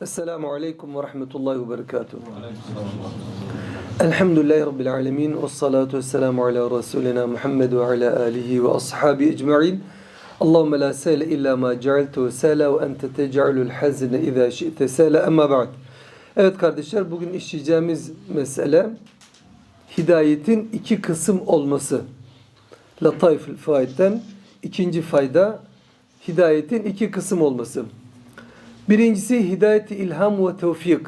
Esselamu Aleyküm ve Rahmetullahi ve Berekatuhu. Elhamdülillahi Rabbil Alemin ve salatu ve selamu ala Resulina Muhammed ve ala alihi ve ashabi ecma'in. Allahümme la sehle illa ma cealtehu sehla ve ente tec'alul hazine izâ şi'te sehla emma ba'd. Evet kardeşler bugün işleyeceğimiz mesele hidayetin iki kısım olması. Lataifül faiden ikinci fayda hidayetin iki kısım olması. Birincisi hidayet ilham ve tevfik.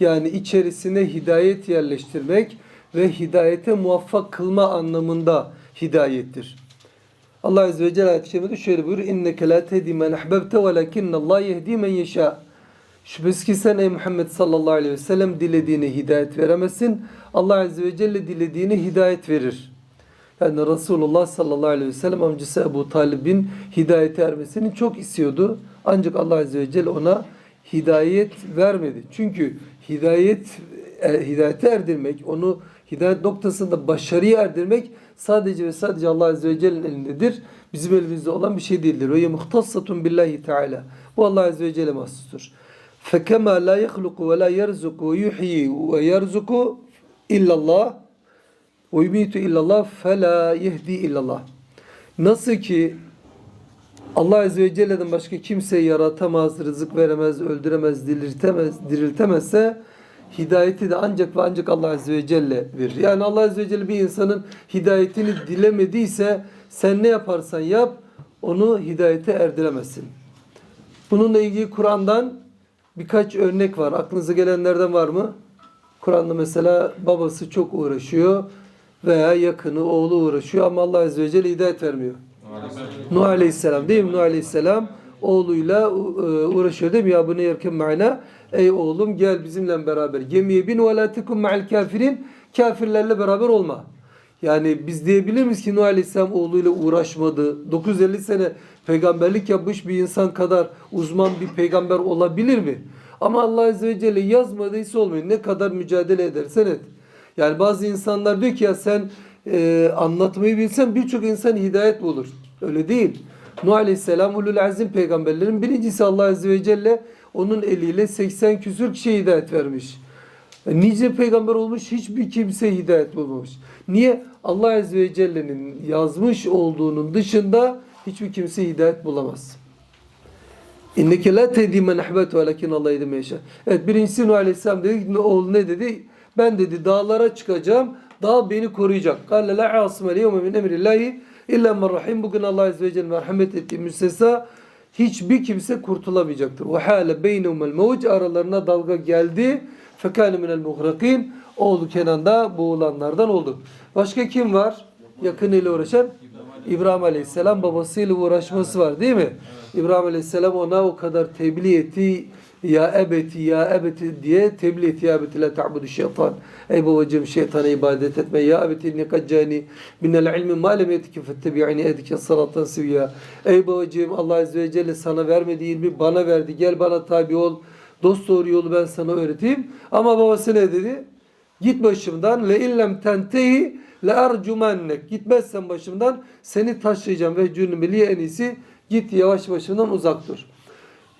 Yani içerisine hidayet yerleştirmek ve hidayete muvaffak kılma anlamında hidayettir. Allah Azze ve Celle ayet-i kerimede şöyle buyuruyor. İnneke la tehdi men ahbebte velakinne Allah yehdi men yeşâ. Şüphesiz ki sen ey Muhammed sallallahu aleyhi ve sellem dilediğine hidayet veremezsin. Allah Azze ve Celle dilediğine hidayet verir. Yani Resulullah sallallahu aleyhi ve sellem amcası Ebu Talib'in hidayete ermesini çok istiyordu. Ancak Allah Azze ve Celle ona hidayet vermedi. Çünkü hidayet e, hidayete erdirmek, onu hidayet noktasında başarıya erdirmek sadece ve sadece Allah Azze ve Celle'nin elindedir. Bizim elimizde olan bir şey değildir. Ve muhtassatun billahi teala. Bu Allah Azze ve Celle mahsustur. فَكَمَا لَا يَخْلُقُ وَلَا يَرْزُقُ وَيُحْيِي وَيَرْزُقُ illallah ve yumitu illallah fela yehdi illallah. Nasıl ki Allah Azze ve Celle'den başka kimse yaratamaz, rızık veremez, öldüremez, diriltemez, diriltemezse hidayeti de ancak ve ancak Allah Azze ve Celle verir. Yani Allah Azze ve Celle bir insanın hidayetini dilemediyse sen ne yaparsan yap onu hidayete erdiremezsin. Bununla ilgili Kur'an'dan birkaç örnek var. Aklınıza gelenlerden var mı? Kur'an'da mesela babası çok uğraşıyor veya yakını, oğlu uğraşıyor ama Allah Azze ve Celle hidayet vermiyor. Nuh Aleyhisselam değil mi? Nuh Aleyhisselam oğluyla e, uğraşıyor değil mi? Ya bu ne yerken ma'na? Ey oğlum gel bizimle beraber gemiye bin ve la tekum ma'al kafirin. Kafirlerle beraber olma. Yani biz diyebilir miyiz ki Nuh Aleyhisselam oğluyla uğraşmadı? 950 sene peygamberlik yapmış bir insan kadar uzman bir peygamber olabilir mi? Ama Allah Azze ve Celle yazmadıysa olmuyor. Ne kadar mücadele edersen et. Yani bazı insanlar diyor ki ya sen e, anlatmayı bilsen birçok insan hidayet bulur. Öyle değil. Nuh Aleyhisselam ulul azim peygamberlerin birincisi Allah Azze ve Celle onun eliyle 80 küsür kişiye hidayet vermiş. E, Nice peygamber olmuş hiçbir kimse hidayet bulmamış. Niye? Allah Azze ve Celle'nin yazmış olduğunun dışında hiçbir kimse hidayet bulamaz. İnneke la tehdi men ahbet velakin Allah yedi meşe. Evet birincisi Nuh Aleyhisselam dedi. Oğul ne dedi? Ben dedi dağlara çıkacağım. Dağ beni koruyacak. Kale la asime liyevme min emrillahi illa men rahim. Bugün Allah Azze ve Celle merhamet ettiği müstesna hiçbir kimse kurtulamayacaktır. Ve hâle beynehumel mevc aralarına dalga geldi. Fekâne minel muhrakin. Oğlu Kenan da boğulanlardan oldu. Başka kim var? Yakın ile uğraşan? İbrahim Aleyhisselam babasıyla uğraşması var değil mi? İbrahim Aleyhisselam ona o kadar tebliğ etti. Ya ebeti ya ebeti diye tebliğ etti. Ya ebeti la ta'budu şeytan. Ey babacığım şeytana ibadet etme. Ya ebeti inni kad cani minel ilmi ma lem yetike fettebi'ini edike salatan sivya. Ey babacığım Allah Azze ve Celle sana vermediği ilmi bana verdi. Gel bana tabi ol. Dost doğru yolu ben sana öğreteyim. Ama babası ne dedi? Git başımdan le illem tentehi le ercumennek. Gitmezsen başımdan seni taşıyacağım ve cünümeliye en iyisi git yavaş başımdan uzak dur.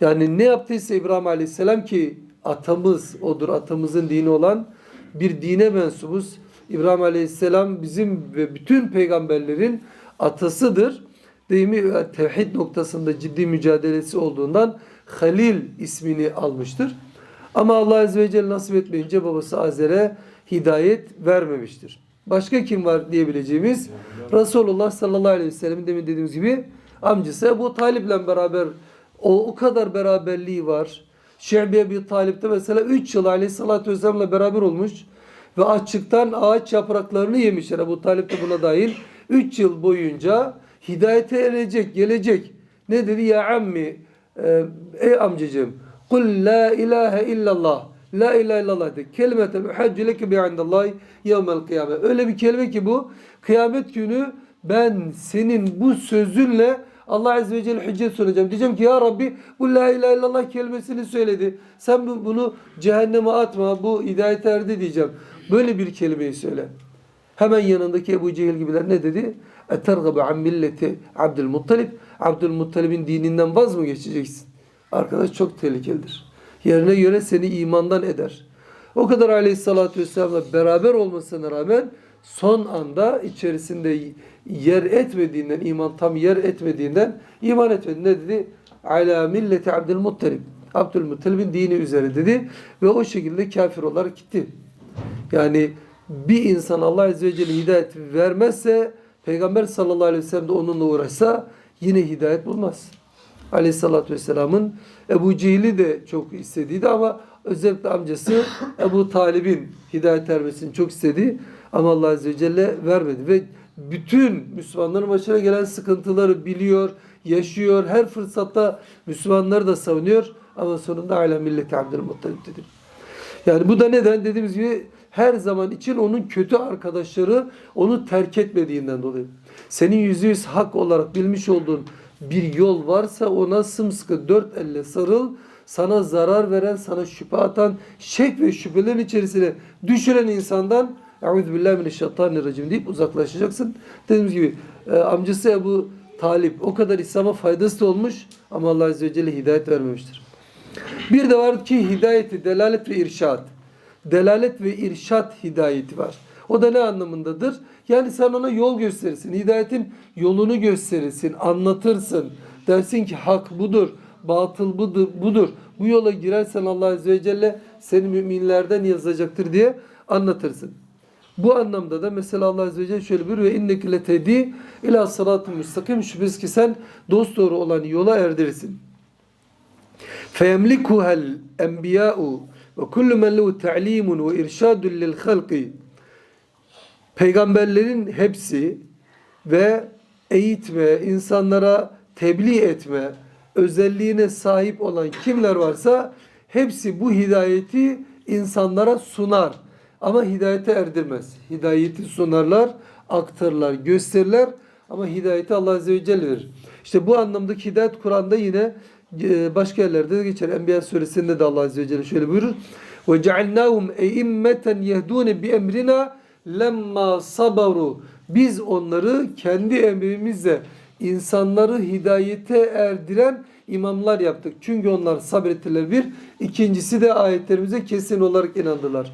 Yani ne yaptıysa İbrahim Aleyhisselam ki atamız odur, atamızın dini olan bir dine mensubuz. İbrahim Aleyhisselam bizim ve bütün peygamberlerin atasıdır. Değil mi? Tevhid noktasında ciddi mücadelesi olduğundan Halil ismini almıştır. Ama Allah Azze ve Celle nasip etmeyince babası Azer'e hidayet vermemiştir. Başka kim var diyebileceğimiz? Resulullah sallallahu aleyhi ve sellem demin dediğimiz gibi amcası Ebu Talip'le beraber o, o kadar beraberliği var. Şe'bi Ebi Talip'te mesela 3 yıl aleyhissalatü vesselam'la beraber olmuş ve açıktan ağaç yapraklarını yemişler. Ebu Talip de buna dahil. 3 yıl boyunca hidayete erecek, gelecek. Ne dedi? Ya ammi, e, ey amcacığım, kul la ilahe illallah. La ilahe illallah de. Kelimeten uhaccu leke bi'indallahi yevmel kıyame. Öyle bir kelime ki bu. Kıyamet günü ben senin bu sözünle Allah Azze ve Celle hüccet sunacağım. Diyeceğim ki ya Rabbi bu la ilahe illallah kelimesini söyledi. Sen bu- bunu cehenneme atma. Bu hidayet erdi diyeceğim. Böyle bir kelimeyi söyle. Hemen yanındaki Ebu Cehil gibiler ne dedi? Etergabe an milleti Abdülmuttalip. Abdülmuttalib'in dininden vaz mı geçeceksin? Arkadaş çok tehlikelidir. Yerine göre seni imandan eder. O kadar aleyhissalatü vesselam'la beraber olmasına rağmen son anda içerisinde yer etmediğinden, iman tam yer etmediğinden iman etmedi. Ne dedi? Ala milleti Abdülmuttalib. Abdülmuttalib'in dini üzere dedi. Ve o şekilde kafir olarak gitti. Yani bir insan Allah Azze ve Celle hidayet vermezse Peygamber sallallahu aleyhi ve sellem de onunla uğraşsa yine hidayet bulmaz. Aleyhissalatü vesselamın Ebu Cehil'i de çok istediydi ama özellikle amcası Ebu Talib'in hidayet ermesini çok istedi ama Allah Azze ve Celle vermedi ve bütün Müslümanların başına gelen sıkıntıları biliyor, yaşıyor, her fırsatta Müslümanları da savunuyor ama sonunda ala milleti Abdülmuttalip dedi. Yani bu da neden? Dediğimiz gibi her zaman için onun kötü arkadaşları onu terk etmediğinden dolayı. Senin yüzde yüz hak olarak bilmiş olduğun bir yol varsa ona sımsıkı dört elle sarıl. Sana zarar veren, sana şüphe atan, şek ve şüphelerin içerisine düşüren insandan Euzubillahimineşşeytanirracim deyip uzaklaşacaksın. Dediğimiz gibi e, amcası Ebu Talip o kadar İslam'a faydası da olmuş ama Allah Azze ve Celle hidayet vermemiştir. Bir de var ki hidayeti, delalet ve irşat. Delalet ve irşat hidayeti var. O da ne anlamındadır? Yani sen ona yol gösterirsin. Hidayetin yolunu gösterirsin, anlatırsın. Dersin ki hak budur, batıl budur. budur. Bu yola girersen Allah Azze ve Celle seni müminlerden yazacaktır diye anlatırsın. Bu anlamda da mesela Allah Azze ve Celle şöyle bir ve inneke letedi ila salatı müstakim şüphesiz ki sen dost doğru olan yola erdirirsin. Feyemlikuhel enbiya'u ve kullu men lehu te'limun ve irşadun lil halki Peygamberlerin hepsi ve eğitme, insanlara tebliğ etme, özelliğine sahip olan kimler varsa hepsi bu hidayeti insanlara sunar. Ama hidayete erdirmez. Hidayeti sunarlar, aktarırlar, gösterirler ama hidayeti Allah Azze ve Celle verir. İşte bu anlamdaki hidayet Kur'an'da yine e, başka yerlerde de geçer. Enbiya suresinde de Allah Azze ve Celle şöyle buyurur. وَجَعَلْنَاهُمْ اَئِمَّةً يَهْدُونَ بِاَمْرِنَا lemma sabaru biz onları kendi emrimizle insanları hidayete erdiren imamlar yaptık. Çünkü onlar sabrettiler bir. İkincisi de ayetlerimize kesin olarak inandılar.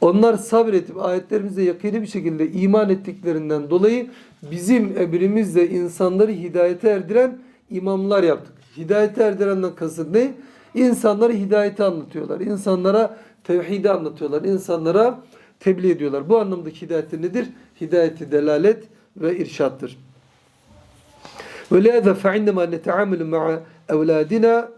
Onlar sabretip ayetlerimize yakini bir şekilde iman ettiklerinden dolayı bizim emrimizle insanları hidayete erdiren imamlar yaptık. Hidayete erdirenden kasıt ne? İnsanları hidayete anlatıyorlar. İnsanlara tevhidi anlatıyorlar. İnsanlara tebliğ ediyorlar. Bu anlamdaki hidayet nedir? Hidayeti delalet ve irşattır. Ve lâzâ fe'indemâ nete'amülü ma'a evlâdina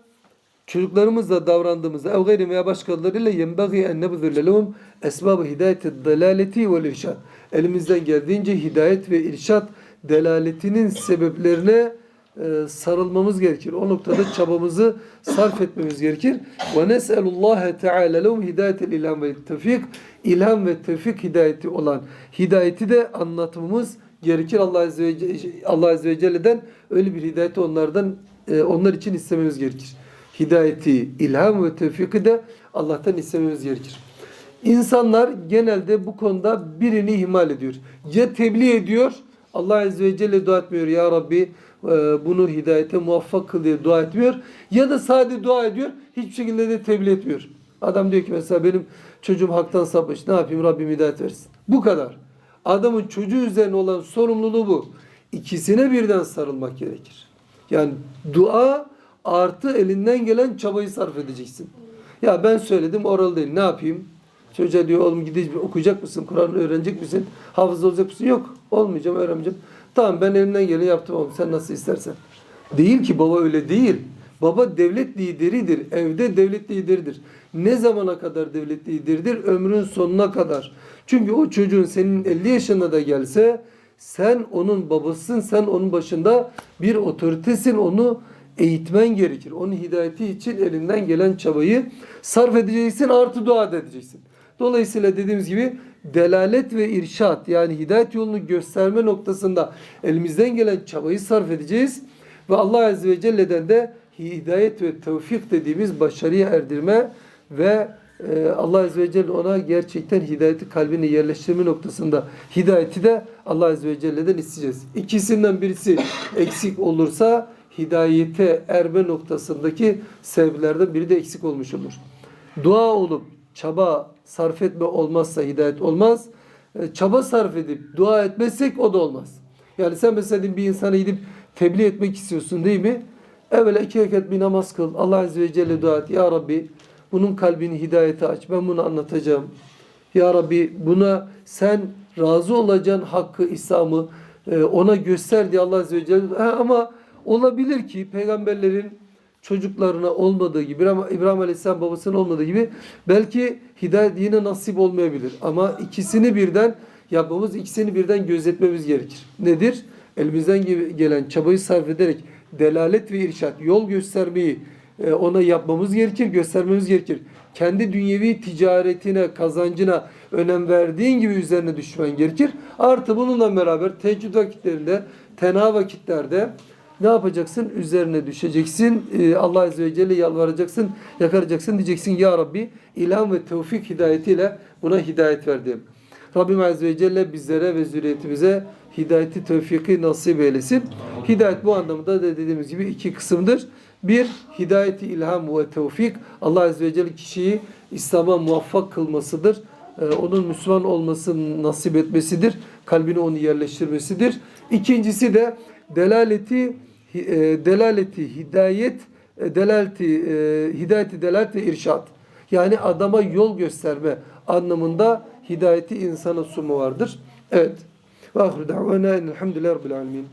çocuklarımızla davrandığımızda ev gayri veya başkalarıyla yenbagî en nebzir lehum esbâb-ı hidayeti delaleti ve irşad. Elimizden geldiğince hidayet ve irşat delaletinin sebeplerine e, sarılmamız gerekir. O noktada çabamızı sarf etmemiz gerekir. Ve nes'elullaha teala lehum hidayetel ilham ve tevfik. İlham ve tevfik hidayeti olan hidayeti de anlatmamız gerekir. Allah Azze ve, Celle, Allah Azze ve Celle'den öyle bir hidayeti onlardan e, onlar için istememiz gerekir. Hidayeti, ilham ve tevfiki de Allah'tan istememiz gerekir. İnsanlar genelde bu konuda birini ihmal ediyor. Ya tebliğ ediyor, Allah Azze ve Celle dua etmiyor. Ya Rabbi e, bunu hidayete muvaffak kıl diye dua etmiyor. Ya da sadece dua ediyor, hiçbir şekilde de tebliğ etmiyor. Adam diyor ki mesela benim çocuğum haktan sapmış. Ne yapayım Rabbim hidayet versin. Bu kadar. Adamın çocuğu üzerine olan sorumluluğu bu. İkisine birden sarılmak gerekir. Yani dua artı elinden gelen çabayı sarf edeceksin. Ya ben söyledim oral değil. Ne yapayım? Çocuğa diyor oğlum gidecek okuyacak mısın? Kur'an öğrenecek misin? Hafız olacak mısın? Yok. Olmayacağım, öğrenmeyeceğim. Tamam ben elimden geleni yaptım oğlum. Sen nasıl istersen. Değil ki baba öyle değil. Baba devlet lideridir. Evde devlet lideridir. Ne zamana kadar devlet lideridir? Ömrün sonuna kadar. Çünkü o çocuğun senin 50 yaşına da gelse sen onun babasısın. Sen onun başında bir otoritesin. Onu eğitmen gerekir. Onun hidayeti için elinden gelen çabayı sarf edeceksin. Artı dua edeceksin. Dolayısıyla dediğimiz gibi delalet ve irşat yani hidayet yolunu gösterme noktasında elimizden gelen çabayı sarf edeceğiz. Ve Allah Azze ve Celle'den de hidayet ve tevfik dediğimiz başarıya erdirme ve e, Allah Azze ve Celle ona gerçekten hidayeti kalbine yerleştirme noktasında hidayeti de Allah Azze ve Celle'den isteyeceğiz. İkisinden birisi eksik olursa hidayete erme noktasındaki sebeplerden biri de eksik olmuş olur. Dua olup çaba sarf etme olmazsa hidayet olmaz. E, Çaba sarf edip dua etmezsek o da olmaz. Yani sen mesela bir insana gidip tebliğ etmek istiyorsun değil mi? Evvela iki rekat bir namaz kıl. Allah Azze ve Celle dua et. Ya Rabbi bunun kalbini hidayete aç. Ben bunu anlatacağım. Ya Rabbi buna sen razı olacağın hakkı, İslam'ı e, ona göster diye Allah Azze ve Celle. Ama olabilir ki peygamberlerin çocuklarına olmadığı gibi ama İbrahim Aleyhisselam babasının olmadığı gibi belki hidayet yine nasip olmayabilir. Ama ikisini birden yapmamız, ikisini birden gözetmemiz gerekir. Nedir? Elimizden ge- gelen çabayı sarf ederek delalet ve irşat, yol göstermeyi e, ona yapmamız gerekir, göstermemiz gerekir. Kendi dünyevi ticaretine, kazancına önem verdiğin gibi üzerine düşmen gerekir. Artı bununla beraber teheccüd vakitlerinde, tena vakitlerde ne yapacaksın? Üzerine düşeceksin. Ee, Allah Azze ve Celle yalvaracaksın, yakaracaksın. Diyeceksin Ya Rabbi ilham ve tevfik hidayetiyle buna hidayet verdim. Rabbim Azze ve Celle bizlere ve zürriyetimize hidayeti tevfiki nasip eylesin. Hidayet bu anlamda da dediğimiz gibi iki kısımdır. Bir, hidayeti ilham ve tevfik. Allah Azze ve Celle kişiyi İslam'a muvaffak kılmasıdır. Ee, onun Müslüman olmasını nasip etmesidir. Kalbine onu yerleştirmesidir. İkincisi de delaleti e, delaleti hidayet e, delaleti e, hidayeti delalet irşat. Yani adama yol gösterme anlamında hidayeti insana sumu vardır. Evet. Ve ahir da'vana elhamdülillahi rabbil alemin.